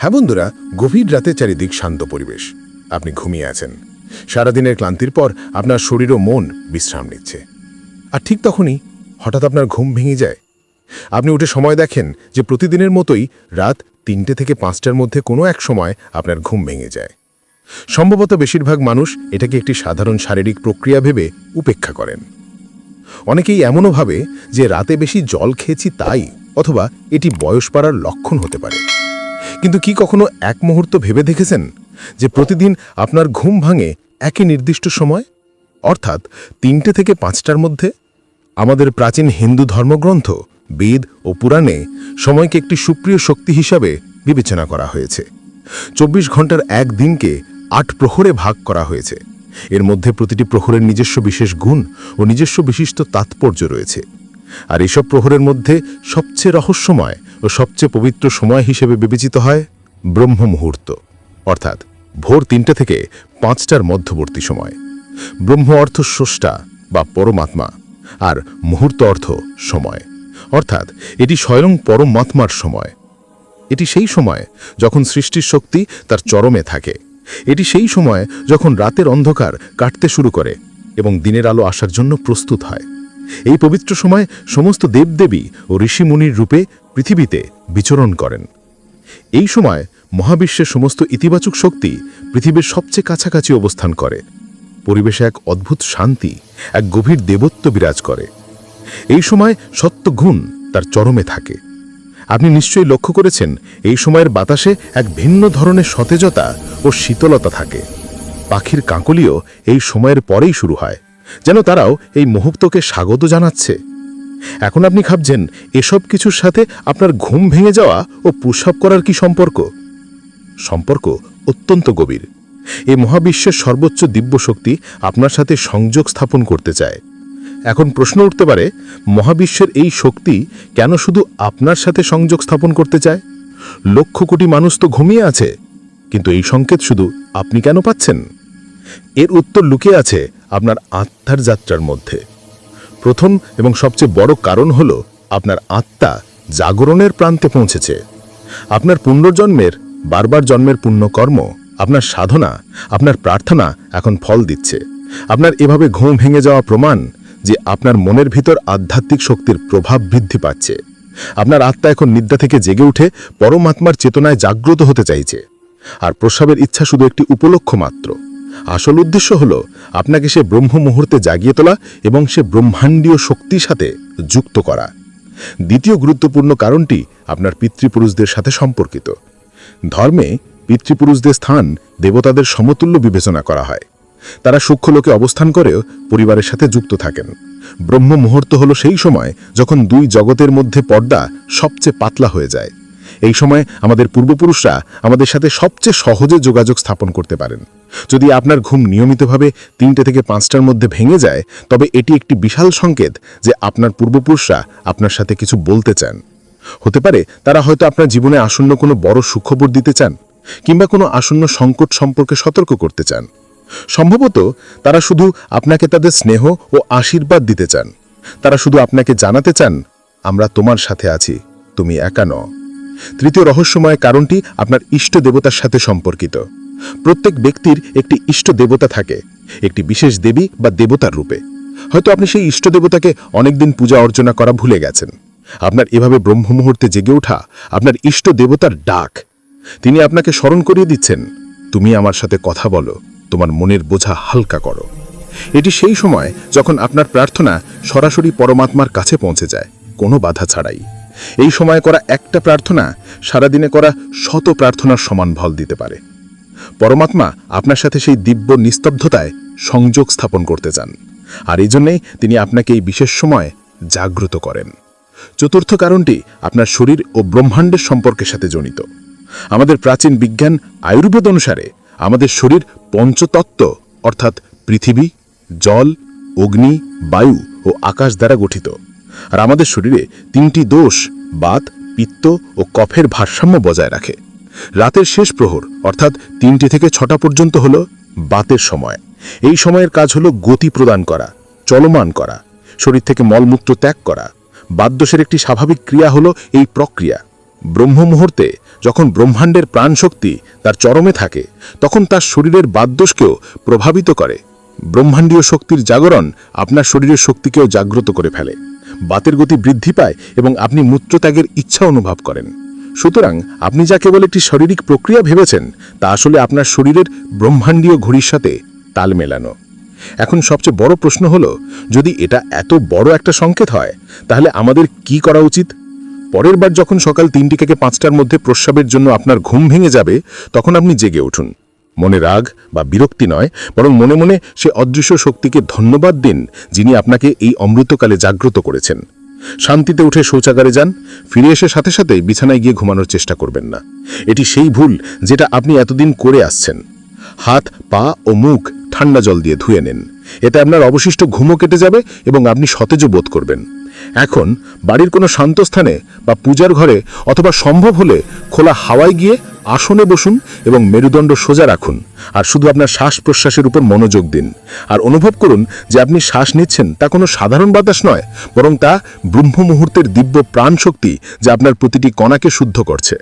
হ্যাঁ বন্ধুরা, গভীর রাতে চারিদিক শান্ত পরিবেশ। আপনি ঘুমিয়ে আছেন। সারাদিনের ক্লান্তির পর আপনার শরীর ও মন বিশ্রাম নিচ্ছে। আর ঠিক তখনই হঠাৎ আপনার ঘুম ভেঙে যায়। আপনি উঠে সময় দেখেন যে প্রতিদিনের মতোই রাত তিনটে থেকে পাঁচটার মধ্যে কোনো এক সময় আপনার ঘুম ভেঙে যায়। সম্ভবত বেশিরভাগ মানুষ এটাকে একটি সাধারণ শারীরিক প্রক্রিয়া ভেবে উপেক্ষা করেন। অনেকেই এমনও ভাবে যে রাতে বেশি জল খেয়েছি তাই অথবা এটি বয়স পাড়ার লক্ষণ হতে পারে। কিন্তু কি কখনো এক মুহূর্ত ভেবে দেখেছেন যে প্রতিদিন আপনার ঘুম ভাঙে একই নির্দিষ্ট সময়? অর্থাৎ তিনটে থেকে পাঁচটার মধ্যে? আমাদের প্রাচীন হিন্দু ধর্মগ্রন্থ, বেদ ও পুরাণে সময়কে একটি সুপ্রিয় শক্তি হিসাবে বিবেচনা করা হয়েছে। চব্বিশ ঘণ্টার এক দিনকে আট প্রহরে ভাগ করা হয়েছে। এর মধ্যে প্রতিটি প্রহরের নিজস্ব বিশেষ গুণ ও নিজস্ব বিশিষ্ট তাৎপর্য রয়েছে। আর এসব প্রহরের মধ্যে সবচেয়ে রহস্যময় ও সবচেয়ে পবিত্র সময় হিসেবে বিবেচিত হয় ব্রহ্ম মুহূর্ত, অর্থাৎ ভোর তিনটে থেকে পাঁচটার মধ্যবর্তী সময়। ব্রহ্ম অর্থ স্রষ্টা বা পরমাত্মা, আর মুহূর্ত অর্থ সময়, অর্থাৎ এটি স্বয়ং পরমাত্মার সময়। এটি সেই সময় যখন সৃষ্টির শক্তি তার চরমে থাকে। এটি সেই সময় যখন রাতের অন্ধকার কাটতে শুরু করে এবং দিনের আলো আসার জন্য প্রস্তুত হয়। এই পবিত্র সময় সমস্ত দেবদেবী ও ঋষিমুনির রূপে পৃথিবীতে বিচরণ করেন। এই সময় মহাবিশ্বের সমস্ত ইতিবাচক শক্তি পৃথিবীর সবচেয়ে কাছাকাছি অবস্থান করে। পরিবেশে এক অদ্ভুত শান্তি, এক গভীর দেবত্ব বিরাজ করে। এই সময় সত্য গুণ তার চরমে থাকে। আপনি নিশ্চয়ই লক্ষ্য করেছেন, এই সময়ের বাতাসে এক ভিন্ন ধরনের সতেজতা ও শীতলতা থাকে। পাখির কাঁকলিও এই সময়ের পরেই শুরু হয়, যেন তারাও এই মুহূর্তকে স্বাগত জানাচ্ছে। এখন আপনি ভাবছেন, এসব কিছুর সাথে আপনার ঘুম ভেঙে যাওয়া ও পুষাপ করার কি সম্পর্ক? সম্পর্ক অত্যন্ত গভীর। এই মহাবিশ্বের সর্বোচ্চ দিব্য শক্তি আপনার সাথে সংযোগ স্থাপন করতে চায়। এখন প্রশ্ন উঠতে পারে, মহাবিশ্বের এই শক্তি কেন শুধু আপনার সাথে সংযোগ স্থাপন করতে চায়? লক্ষ কোটি মানুষ তো ঘুমিয়ে আছে, কিন্তু এই সংকেত শুধু আপনি কেন পাচ্ছেন? এর উত্তর লুকিয়ে আছে আপনার আত্মার যাত্রার মধ্যে। প্রথম এবং সবচেয়ে বড় কারণ হল আপনার আত্মা জাগরণের প্রান্তে পৌঁছেছে। আপনার পুনর্জন্মের, বারবার জন্মের পুণ্যকর্ম, আপনার সাধনা, আপনার প্রার্থনা এখন ফল দিচ্ছে। আপনার এভাবে ঘুম ভেঙে যাওয়া প্রমাণ যে আপনার মনের ভিতর আধ্যাত্মিক শক্তির প্রভাব বৃদ্ধি পাচ্ছে। আপনার আত্মা এখন নিদ্রা থেকে জেগে উঠে পরমাত্মার চেতনায় জাগ্রত হতে চাইছে। আর প্রস্রাবের ইচ্ছা শুধু একটি উপলক্ষ মাত্র। আসল উদ্দেশ্য হল আপনাকে সে ব্রহ্ম মুহূর্তে জাগিয়ে তোলা এবং সে ব্রহ্মাণ্ডীয় শক্তির সাথে যুক্ত করা। দ্বিতীয় গুরুত্বপূর্ণ কারণটি আপনার পিতৃপুরুষদের সাথে সম্পর্কিত। ধর্মে পিতৃপুরুষদের স্থান দেবতাদের সমতুল্য বিবেচনা করা হয়। তারা সূক্ষ্মলোকে অবস্থান করেও পরিবারের সাথে যুক্ত থাকেন। ব্রহ্ম মুহূর্ত হল সেই সময় যখন দুই জগতের মধ্যে পর্দা সবচেয়ে পাতলা হয়ে যায়। এই সময় আমাদের পূর্বপুরুষরা আমাদের সাথে সবচেয়ে সহজে যোগাযোগ স্থাপন করতে পারেন। যদি আপনার ঘুম নিয়মিতভাবে তিনটে থেকে পাঁচটার মধ্যে ভেঙে যায়, তবে এটি একটি বিশাল সংকেত যে আপনার পূর্বপুরুষরা আপনার সাথে কিছু বলতে চান। হতে পারে তারা হয়তো আপনার জীবনে আসন্ন কোনো বড় সুখবর দিতে চান, কিংবা কোনো আসন্ন সংকট সম্পর্কে সতর্ক করতে চান। সম্ভবত তারা শুধু আপনাকে তাদের স্নেহ ও আশীর্বাদ দিতে চান। তারা শুধু আপনাকে জানাতে চান, আমরা তোমার সাথে আছি, তুমি একা ন তৃতীয় রহস্যময় কারণটি আপনার ইষ্ট দেবতার সাথে সম্পর্কিত। প্রত্যেক ব্যক্তির একটি ইষ্ট দেবতা থাকে, একটি বিশেষ দেবী বা দেবতার রূপে। হয়তো আপনি সেই ইষ্ট দেবতাকে অনেকদিন পূজা অর্চনা করা ভুলে গেছেন। আপনার এভাবে ব্রহ্ম মুহূর্তে জেগে ওঠা আপনার ইষ্ট দেবতার ডাক। তিনি আপনাকে স্মরণ করিয়ে দিচ্ছেন, তুমি আমার সাথে কথা বলো, তোমার মনের বোঝা হালকা করো। এটি সেই সময় যখন আপনার প্রার্থনা সরাসরি পরমাত্মার কাছে পৌঁছে যায়, কোনো বাধা ছাড়াই। এই সময় করা একটা প্রার্থনা সারাদিনে করা শত প্রার্থনার সমান ফল দিতে পারে। পরমাত্মা আপনার সাথে সেই দিব্য নিস্তব্ধতায় সংযোগ স্থাপন করতে চান। আর এই জন্যেই তিনি আপনাকে এই বিশেষ সময় জাগ্রত করেন। চতুর্থ কারণটি আপনার শরীর ও ব্রহ্মাণ্ডের সম্পর্কের সাথে জড়িত। আমাদের প্রাচীন বিজ্ঞান আয়ুর্বেদ অনুসারে আমাদের শরীর পঞ্চতত্ত্ব, অর্থাৎ পৃথিবী, জল, অগ্নি, বায়ু ও আকাশ দ্বারা গঠিত। আর আমাদের শরীরে তিনটি দোষ, বাত, পিত্ত ও কফের ভারসাম্য বজায় রাখে। রাতের শেষ প্রহর, অর্থাৎ তিনটি থেকে ছটা পর্যন্ত হল বাতের সময়। এই সময়ের কাজ হলো গতি প্রদান করা, চলমান করা, শরীর থেকে মলমূত্র ত্যাগ করা। বাদ্যসের একটি স্বাভাবিক ক্রিয়া হলো এই প্রক্রিয়া। ব্রহ্ম মুহূর্তে যখন ব্রহ্মাণ্ডের প্রাণশক্তি তার চরমে থাকে, তখন তার শরীরের বাদ্যসকেও প্রভাবিত করে। ব্রহ্মাণ্ডীয় শক্তির জাগরণ আপনার শরীরের শক্তিকেও জাগ্রত করে ফেলে। বাতের গতি বৃদ্ধি পায় এবং আপনি মূত্রত্যাগের ইচ্ছা অনুভব করেন। সুতরাং আপনি যা কেবল একটি শারীরিক প্রক্রিয়া ভেবেছেন, তা আসলে আপনার শরীরের ব্রহ্মাণ্ডীয় ঘড়ির সাথে তাল মেলানো। এখন সবচেয়ে বড় প্রশ্ন হলো, যদি এটা এত বড় একটা সংকেত হয়, তাহলে আমাদের কি করা উচিত? পরের বার যখন সকাল তিনটি থেকে পাঁচটার মধ্যে প্রস্রাবের জন্য আপনার ঘুম ভেঙে যাবে, তখন আপনি জেগে উঠুন। মনে রাগ বা বিরক্তি নয়, বরং মনে মনে সে অদৃশ্য শক্তিকে ধন্যবাদ দিন যিনি আপনাকে এই অমৃতকালে জাগ্রত করেছেন। শান্তিতে উঠে শৌচাগারে যান, ফিরে এসে সাথে সাথে বিছানায় গিয়ে ঘুমানোর চেষ্টা করবেন না। এটি সেই ভুল যেটা আপনি এতদিন করে আসছেন। হাত, পা ও মুখ ঠান্ডা জল দিয়ে ধুয়ে নিন। এতে আপনার অবশিষ্ট ঘুমও কেটে যাবে এবং আপনি সতেজ বোধ করবেন। এখন বাড়ির কোনো শান্ত স্থানে বা পূজার ঘরে অথবা সম্ভব হলে খোলা হাওয়ায় গিয়ে আসনে বসুন এবং মেরুদণ্ড সোজা রাখুন, আর শুধু আপনার শ্বাস প্রশ্বাসের উপর মনোযোগ দিন। আর অনুভব করুন যে আপনি শ্বাস নিচ্ছেন, তা কোনো সাধারণ বাতাস নয়, বরং তা ব্রহ্ম মুহূর্তের দিব্য প্রাণশক্তি যা আপনার প্রতিটি কণাকে শুদ্ধ করছে।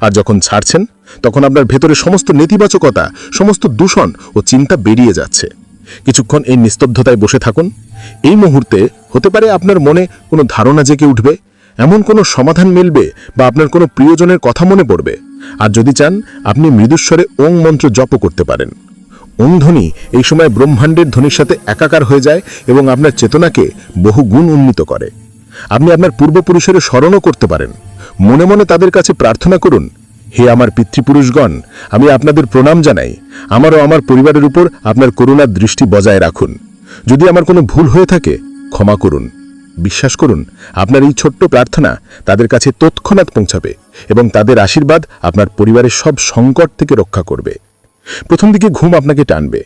আর যখন ছাড়ছেন, তখন আপনার ভেতরে সমস্ত নেতিবাচকতা, সমস্ত দূষণ ও চিন্তা বেরিয়ে যাচ্ছে। কিছুক্ষণ এই নিস্তব্ধতায় বসে থাকুন। এই মুহূর্তে হতে পারে আপনার মনে কোনো ধারণা জেগে উঠবে এমন কোনো সমাধান মিলবে বা আপনার কোনো প্রিয়জনের কথা মনে পড়বে? আর যদি চান, আপনি মৃদুস্বরে ওং মন্ত্র জপ করতে পারেন। ওং ধ্বনি এই সময় ব্রহ্মাণ্ডের ধ্বনির সাথে একাকার হয়ে যায় এবং আপনার চেতনাকে বহু গুণ উন্নীত করে। আপনি আপনার পূর্বপুরুষের স্মরণও করতে পারেন। মনে মনে তাদের কাছে প্রার্থনা করুন, হে আমার পিতৃপুরুষগণ, আমি আপনাদের প্রণাম জানাই। আমারও আমার পরিবারের উপর আপনার করুণার দৃষ্টি বজায় রাখুন। যদি আমার কোনো ভুল হয়ে থাকে, ক্ষমা করুন। বিশ্বাস করুন, আপনার এই ছোট্ট প্রার্থনা তাদের কাছে তৎক্ষণাৎ পৌঁছাবে এবং তাদের আশীর্বাদ আপনার পরিবারের সব সংকট থেকে রক্ষা করবে। প্রথম দিকে ঘুম আপনাকে টানবে,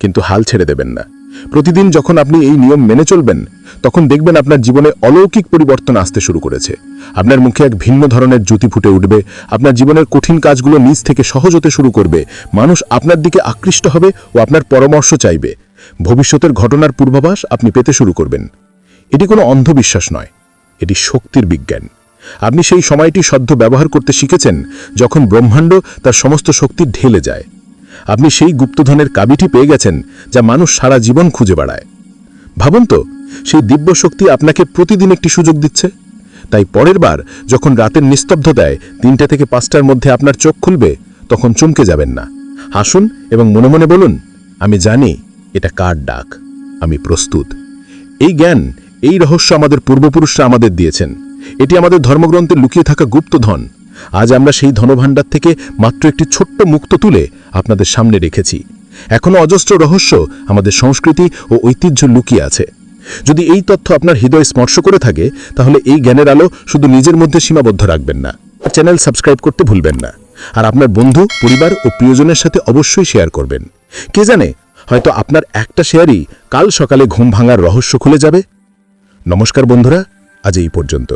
কিন্তু হাল ছেড়ে দেবেন না। প্রতিদিন যখন আপনি এই নিয়ম মেনে চলবেন, তখন দেখবেন আপনার জীবনে অলৌকিক পরিবর্তন আসতে শুরু করেছে। আপনার মুখে এক ভিন্ন ধরনের জ্যোতি ফুটে উঠবে, আপনার জীবনের কঠিন কাজগুলো নিজ থেকে সহজ হতে শুরু করবে, মানুষ আপনার দিকে আকৃষ্ট হবে ও আপনার পরামর্শ চাইবে। ভবিষ্যতের ঘটনার পূর্বাভাস আপনি পেতে শুরু করবেন। এটি কোনো অন্ধবিশ্বাস নয়, এটি শক্তির বিজ্ঞান। আপনি সেই সময়টি সদ্য ব্যবহার করতে শিখেছেন যখন ব্রহ্মাণ্ড তার সমস্ত শক্তি ঢেলে যায়। আপনি সেই গুপ্তধনের কাবিটি পেয়ে গেছেন যা মানুষ সারা জীবন খুঁজে বেড়ায়। ভাবুন তো, সেই দিব্য শক্তি আপনাকে প্রতিদিন একটি সুযোগ দিচ্ছে। তাই পরের বার যখন রাতের নিস্তব্ধতায় তিনটা থেকে পাঁচটার মধ্যে আপনার চোখ খুলবে, তখন চমকে যাবেন না। হাসুন এবং মনে মনে বলুন, আমি জানি এটা কার ডাক, আমি প্রস্তুত। এই জ্ঞান এই রহস্য আমাদের পূর্বপুরুষরা আমাদের দিয়েছেন। এটি আমাদের ধর্মগ্রন্থে লুকিয়ে থাকা গুপ্তধন। আজ আমরা সেই ধনভাণ্ডার থেকে মাত্র একটি ছোট্ট মুক্ত তুলে আপনাদের সামনে রেখেছি। এখনও অজস্র রহস্য আমাদের সংস্কৃতি ও ঐতিহ্য লুকিয়ে আছে। যদি এই তথ্য আপনার হৃদয় স্পর্শ করে থাকে, তাহলে এই জ্ঞানের আলো শুধু নিজের মধ্যে সীমাবদ্ধ রাখবেন না। চ্যানেল সাবস্ক্রাইব করতে ভুলবেন না। আর আপনার বন্ধু, পরিবার ও প্রিয়জনের সাথে অবশ্যই শেয়ার করবেন। কে জানে, হয়তো আপনার একটা শেয়ারই কাল সকালে ঘুম ভাঙার রহস্য খুলে যাবে? নমস্কার বন্ধুরা আজ এই পর্যন্ত।